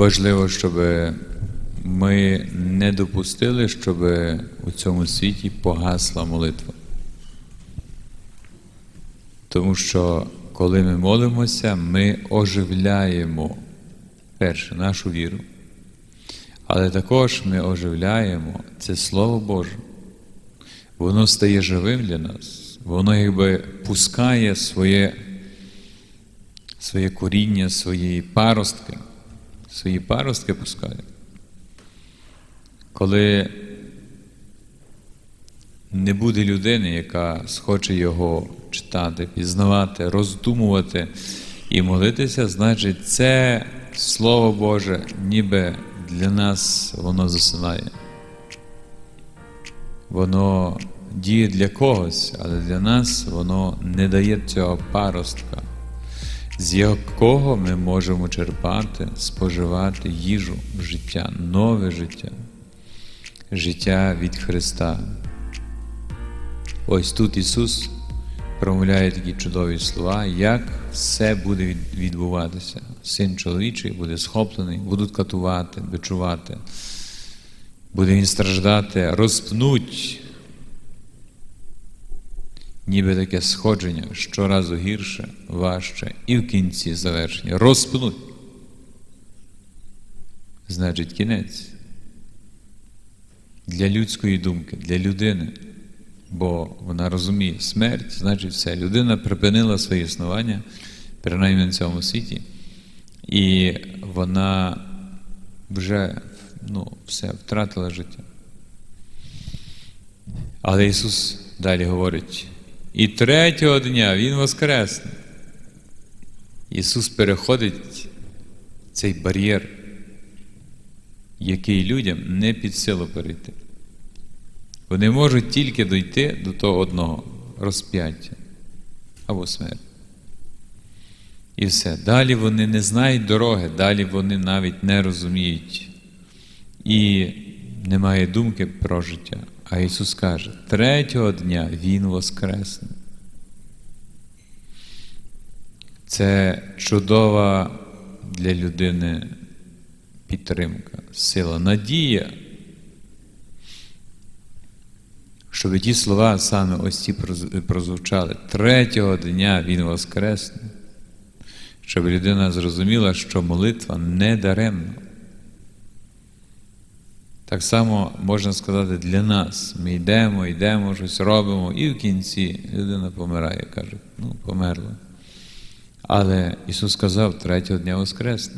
Важливо, щоб ми не допустили, щоб у цьому світі погасла молитва. Тому що коли ми молимося, ми оживляємо перше нашу віру, але також ми оживляємо це Слово Боже. Воно стає живим для нас, воно якби пускає своє, своє коріння, свої паростки, свої паростки пускає. Коли не буде людини, яка схоче його читати, пізнавати, роздумувати і молитися, значить, це Слово Боже, ніби для нас воно засинає. Воно діє для когось, але для нас воно не дає цього паростка, з якого ми можемо черпати, споживати їжу, життя, нове життя, життя від Христа. Ось тут Ісус промовляє такі чудові слова, як все буде відбуватися. Син чоловічий буде схоплений, будуть катувати, бичувати, буде він страждати, розпнуть, ніби таке сходження щоразу гірше, важче, і в кінці завершення. Розпнуть. Значить, кінець. Для людської думки, для людини. Бо вона розуміє смерть, значить все. Людина припинила своє існування, принаймні на цьому світі, і вона вже ну, все втратила життя. Але Ісус далі говорить: і третього дня Він воскресне. Ісус переходить цей бар'єр, який людям не під силу перейти. Вони можуть тільки дойти до того одного розп'яття або смерть. І все. Далі вони не знають дороги, далі вони навіть не розуміють. І немає думки про життя. А Ісус каже, третього дня Він воскресне. Це чудова для людини підтримка, сила, надія. Щоб ті слова саме ось ці прозвучали. Третього дня Він воскресне, щоб людина зрозуміла, що молитва не даремна. Так само можна сказати для нас. Ми йдемо, йдемо, щось робимо, і в кінці людина помирає, каже, ну, померла. Але Ісус сказав, третього дня воскресне.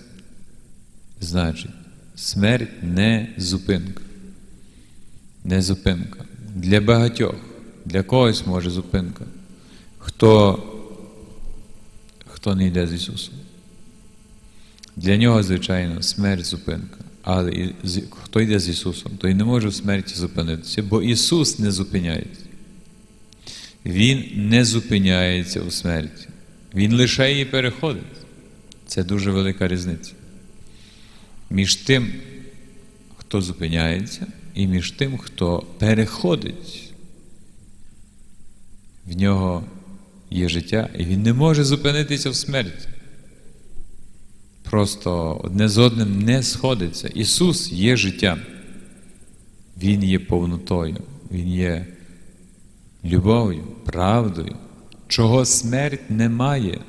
Значить, смерть не зупинка. Не зупинка. Для багатьох, для когось може зупинка. Хто, хто не йде з Ісусом. Для нього, звичайно, смерть зупинка. Але хто йде з Ісусом, той не може в смерті зупинитися, бо Ісус не зупиняється. Він не зупиняється у смерті. Він лише її переходить. Це дуже велика різниця. Між тим, хто зупиняється, і між тим, хто переходить. В нього є життя, і він не може зупинитися в смерті. Просто одне з одним не сходиться. Ісус є життям. Він є повнотою, Він є любов'ю, правдою, чого смерть не має.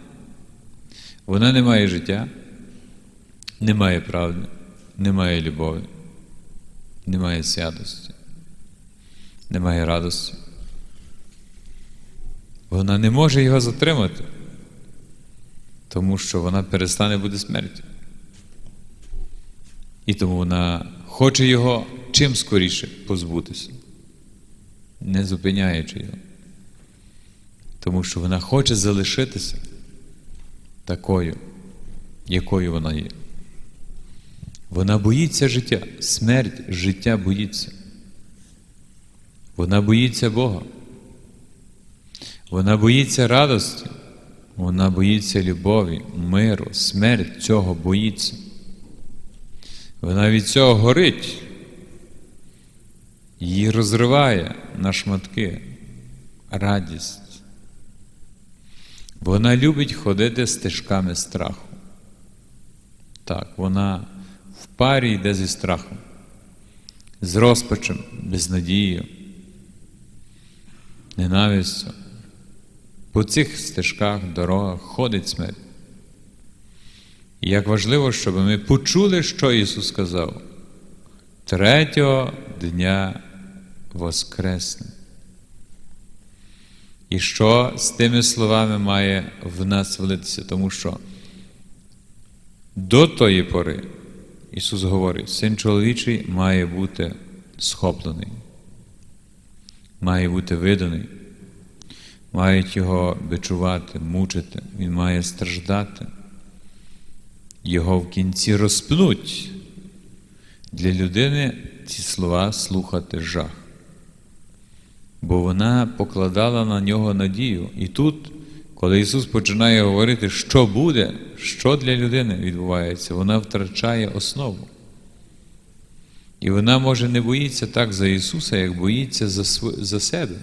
Вона не має життя, не має правди, не має любові, немає святості, немає радості. Вона не може його затримати, тому що вона перестане бути смертю. І тому вона хоче його чим скоріше позбутися, не зупиняючи його. Тому що вона хоче залишитися такою, якою вона є. Вона боїться життя, смерть життя боїться. Вона боїться Бога. Вона боїться радості, вона боїться любові, миру, смерть цього боїться. Вона від цього горить, її розриває на шматки радість. Вона любить ходити стежками страху. Так, вона в парі йде зі страхом, з розпачем, безнадією, ненавистю. По цих стежках, дорогах ходить смерть. І як важливо, щоб ми почули, що Ісус сказав. Третього дня Воскресне. І що з тими словами має в нас влитися, тому що до тої пори Ісус говорить, син чоловічий має бути схоплений, має бути виданий, мають його бичувати, мучити, Він має страждати. Його в кінці розпнуть. Для людини ці слова слухати жах. Бо вона покладала на нього надію. І тут, коли Ісус починає говорити, що буде, що для людини відбувається, вона втрачає основу. І вона може не боїться так за Ісуса, як боїться за, за себе.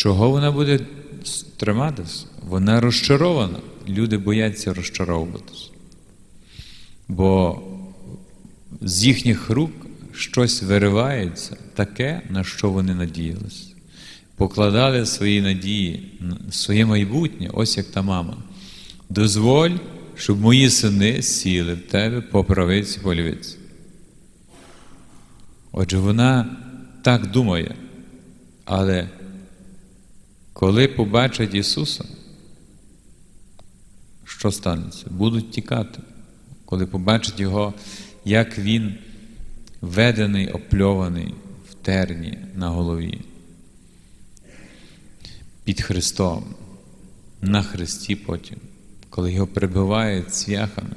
Чого вона буде триматись? Вона розчарована. Люди бояться розчаровуватись. Бо з їхніх рук щось виривається таке, на що вони надіялися. Покладали свої надії, своє майбутнє, ось як та мама. Дозволь, щоб мої сини сіли в тебе по правиці, по лівиці. Отже, вона так думає, але коли побачать Ісуса, що станеться? Будуть тікати, коли побачать Його, як Він ведений, опльований в терні на голові, під Христом, на Христі потім, коли його прибивають цвяхами,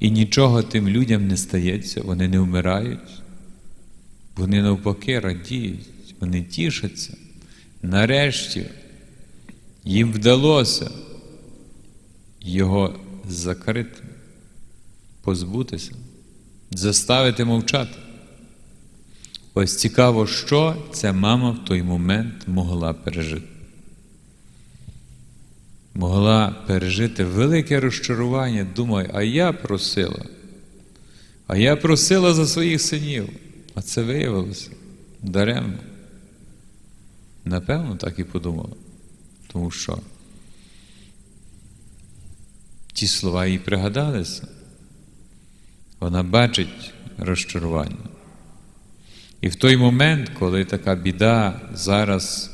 і нічого тим людям не стається, вони не вмирають, вони навпаки радіють, вони тішаться. Нарешті їм вдалося його закрити, позбутися, заставити мовчати. Ось цікаво, що ця мама в той момент могла пережити. Могла пережити велике розчарування, думає, а я просила, а я просила за своїх синів, а це виявилося даремно. Напевно, так і подумала. Тому що ті слова їй пригадалися. Вона бачить розчарування. І в той момент, коли така біда зараз,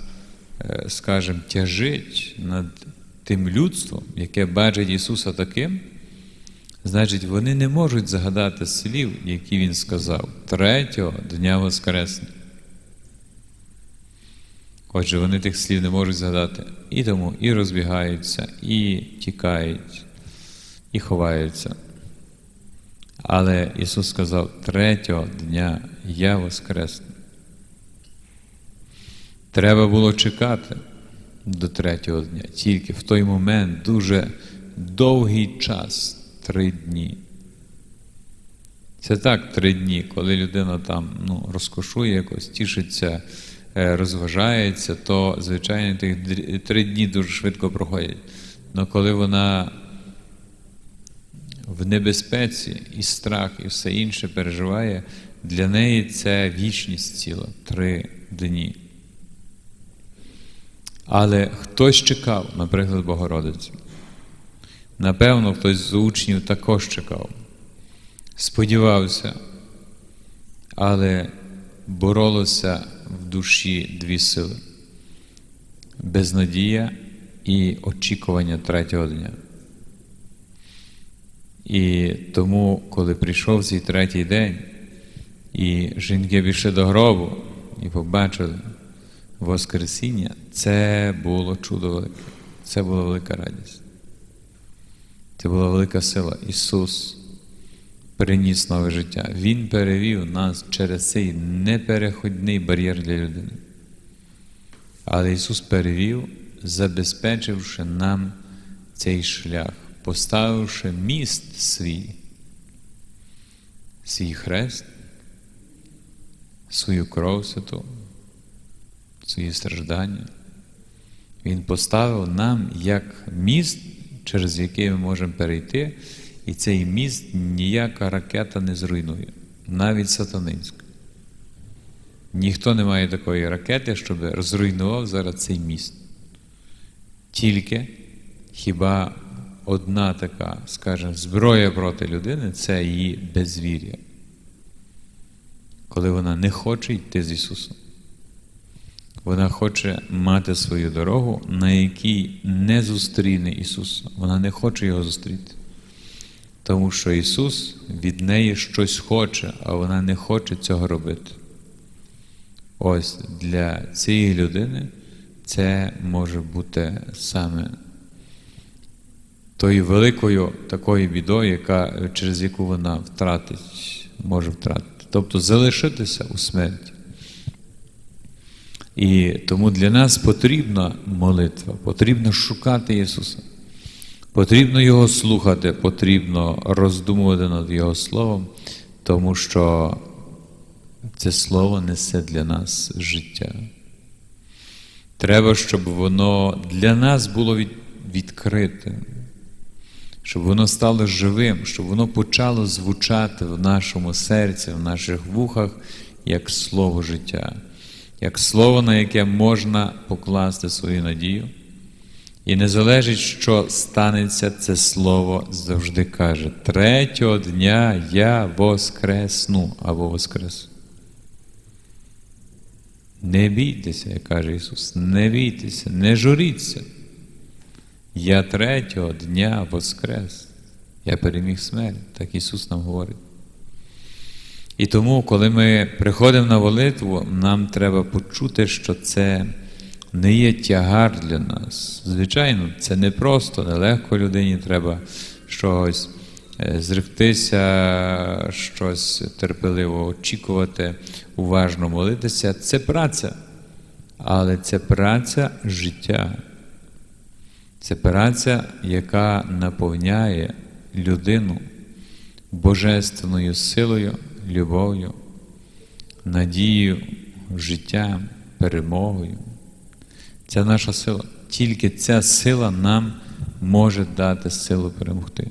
е, скажімо, тяжить над тим людством, яке бачить Ісуса таким, значить, вони не можуть загадати слів, які Він сказав, третього дня Воскресення. Отже, вони тих слів не можуть згадати і тому і розбігаються, і тікають, і ховаються. Але Ісус сказав, третього дня я воскресну. Треба було чекати до третього дня, тільки в той момент дуже довгий час, три дні. Це так три дні, коли людина там ну, розкошує якось, тішиться, розважається, то, звичайно, тих три дні дуже швидко проходять. Але коли вона в небезпеці і страх, і все інше переживає, для неї це вічність ціла три дні. Але хтось чекав, наприклад, Богородицю. Напевно, хтось з учнів також чекав, сподівався, але боролося душі дві сили безнадія і очікування третього дня. І тому, коли прийшов цей третій день, і жінки пішли до гробу і побачили Воскресіння, це було чудо велике, це була велика радість. Це була велика сила. Ісус приніс нове життя. Він перевів нас через цей непереходний бар'єр для людини. Але Ісус перевів, забезпечивши нам цей шлях поставивши міст свій, свій хрест, свою кров святу, свої страждання. Він поставив нам як міст, через який ми можемо перейти І цей міст ніяка ракета не зруйнує, навіть сатанинська. Ніхто не має такої ракети, щоб зруйнував зараз цей міст. Тільки хіба одна така, скажімо, зброя проти людини це її безвір'я. Коли вона не хоче йти з Ісусом. Вона хоче мати свою дорогу, на якій не зустріне Ісуса. Вона не хоче Його зустріти. Тому що Ісус від неї щось хоче, а вона не хоче цього робити. Ось для цієї людини це може бути саме тою великою такою бідою, яка, через яку вона втратить, може втратити. Тобто залишитися у смерті. І тому для нас потрібна молитва, потрібно шукати Ісуса. Потрібно Його слухати, потрібно роздумувати над Його Словом, тому що це Слово несе для нас життя. Треба, щоб воно для нас було від, відкрите, щоб воно стало живим, щоб воно почало звучати в нашому серці, в наших вухах, як слово життя, як слово, на яке можна покласти свою надію. І не залежить, що станеться, це слово завжди каже: третього дня я воскресну або воскресу. Не бійтеся, як каже Ісус, не бійтеся, не журіться. Я третього дня воскрес. Я переміг смерть, так Ісус нам говорить. І тому, коли ми приходимо на молитву, нам треба почути, що це не є тягар для нас. Звичайно, це не просто, нелегко людині треба щось зректися, щось терпеливо очікувати, уважно молитися. Це праця, але це праця життя. Це праця, яка наповняє людину божественною силою, любов'ю, надією, життям, перемогою. Це наша сила. Тільки ця сила нам може дати силу перемогти.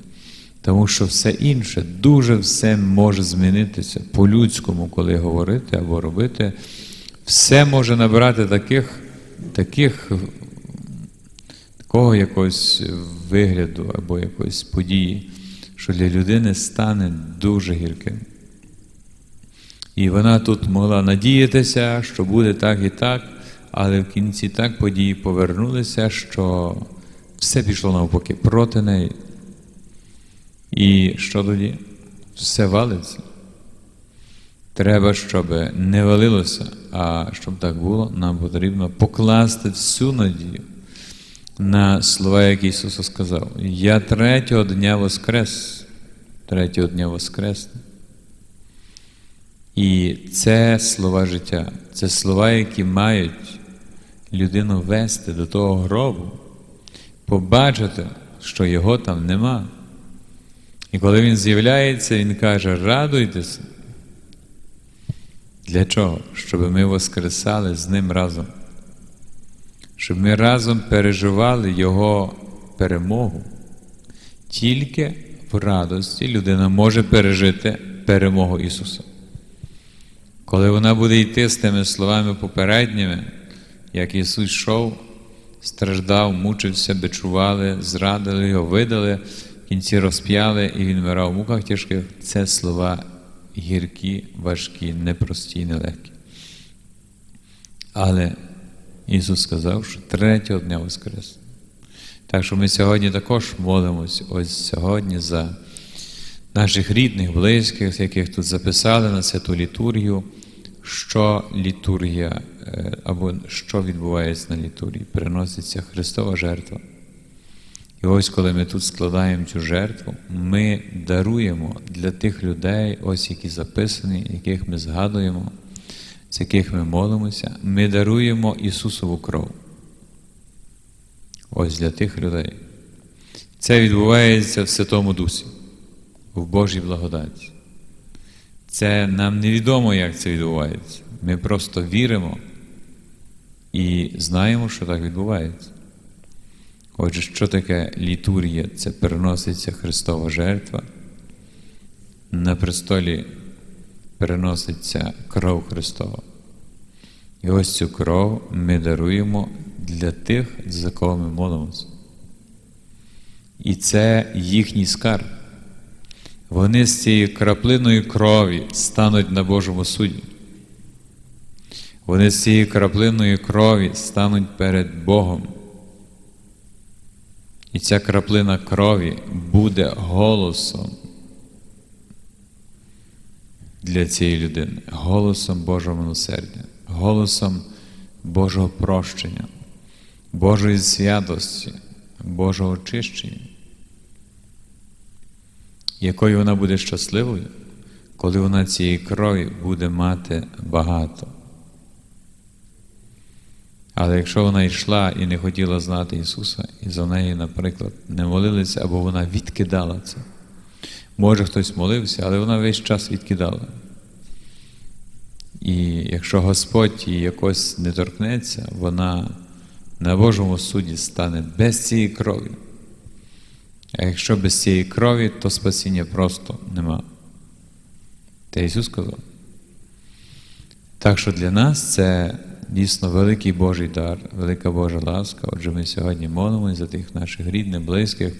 Тому що все інше, дуже все може змінитися по-людському, коли говорити або робити. Все може набирати таких, таких, такого якогось вигляду або якоїсь події, що для людини стане дуже гірким. І вона тут могла надіятися, що буде так і так, але в кінці так події повернулися, що все пішло навпаки проти неї. І що тоді? Все валиться. Треба, щоб не валилося, а щоб так було, нам потрібно покласти всю надію на слова, які Ісус сказав. Я третього дня воскрес, третього дня воскрес. І це слова життя, це слова, які мають людину вести до того гробу, побачити, що його там нема. І коли він з'являється, він каже: радуйтеся. Для чого? Щоб ми воскресали з ним разом, щоб ми разом переживали Його перемогу. Тільки в радості людина може пережити перемогу Ісуса. Коли вона буде йти з тими словами попередніми, як Ісус йшов, страждав, мучився, бичували, зрадили його, видали в кінці розп'яли, і він вмирав в муках тяжких. Це слова гіркі, важкі, непрості, нелегкі. Але Ісус сказав, що третього дня Воскрес. Так що ми сьогодні також молимось ось сьогодні за наших рідних, близьких, яких тут записали на святу літургію, що літургія або що відбувається на літургії, переноситься Христова жертва. І ось коли ми тут складаємо цю жертву, ми даруємо для тих людей, ось які записані, яких ми згадуємо, з яких ми молимося, ми даруємо Ісусову кров. Ось для тих людей. Це відбувається в Святому Дусі, в Божій благодаті. Це нам невідомо, як це відбувається. Ми просто віримо і знаємо, що так відбувається. Отже, що таке літургія? Це переноситься Христова жертва. На престолі переноситься кров Христова. І ось цю кров ми даруємо для тих, за кого ми молимося. І це їхній скарб. Вони з цією краплиною крові стануть на Божому суді. Вони з цією краплиною крові стануть перед Богом. І ця краплина крові буде голосом для цієї людини, голосом Божого милосердя, голосом Божого прощення, Божої святості, Божого очищення. Якою вона буде щасливою, коли вона цієї крові буде мати багато. Але якщо вона йшла і не хотіла знати Ісуса, і за неї, наприклад, не молилися, або вона відкидала це. Може хтось молився, але вона весь час відкидала. І якщо Господь її якось не торкнеться, вона на Божому суді стане без цієї крові. А якщо без цієї крові, то спасіння просто нема. Та Ісус сказав. Так що для нас це дійсно великий Божий дар, велика Божа ласка. Отже, ми сьогодні молимося за тих наших рідних, близьких.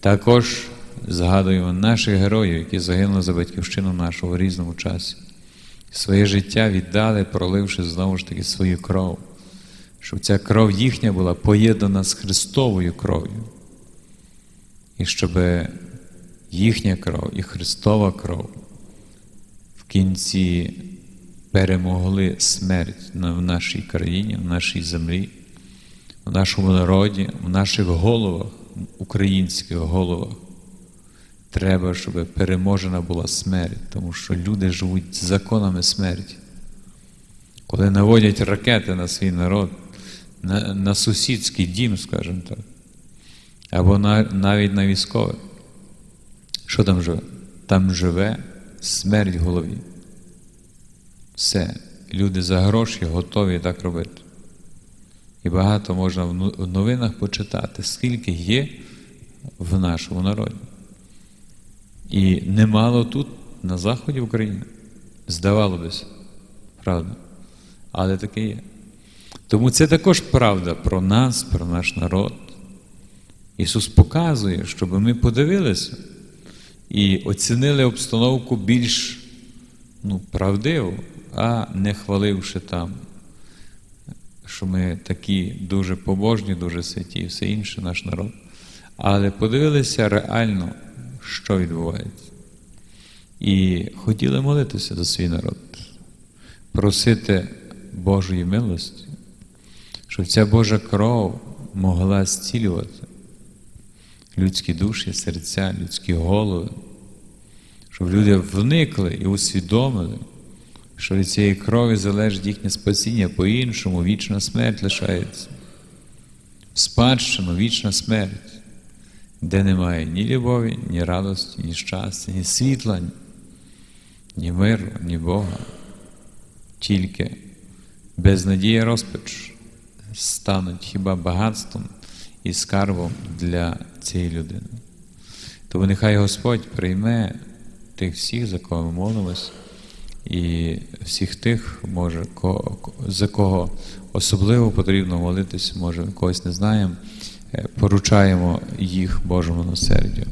Також згадуємо наших героїв, які загинули за батьківщину нашу в різному часі. Своє життя віддали, проливши знову ж таки свою кров, щоб ця кров їхня була поєднана з Христовою кров'ю. І щоб їхня кров і Христова кров в кінці перемогли смерть в нашій країні, в нашій землі, в нашому народі, в наших головах, українських головах. Треба, щоб переможена була смерть, тому що люди живуть законами смерті. Коли наводять ракети на свій народ, на, на сусідський дім, скажімо так, або навіть на військових, що там живе? Там живе смерть в голові. Все. Люди за гроші готові так робити. І багато можна в новинах почитати, скільки є в нашому народі. І немало тут, на заході України. Здавало бися, правда. Але таке є. Тому це також правда про нас, про наш народ. Ісус показує, щоб ми подивилися і оцінили обстановку більш ну, правдиво, а не хваливши там, що ми такі дуже побожні, дуже святі і все інше наш народ. Але подивилися реально, що відбувається. І хотіли молитися за свій народ, просити Божої милості, щоб ця Божа кров могла зцілювати людські душі, серця, людські голови, щоб люди вникли і усвідомили, що від цієї крові залежить їхнє спасіння, по-іншому вічна смерть лишається. В Спадщину вічна смерть, де немає ні любові, ні радості, ні щастя, ні світла, ні миру, ні Бога. Тільки безнадія розпач стануть хіба багатством і скарбом для цієї людини. Тому нехай Господь прийме тих всіх, за кого ми молимось, і всіх тих, може, за кого особливо потрібно молитися, може, когось не знаємо, поручаємо їх Божому милосердю,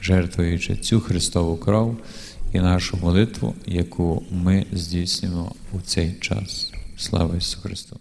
жертвуючи цю Христову кров і нашу молитву, яку ми здійснюємо у цей час. Слава Ісусу Христу!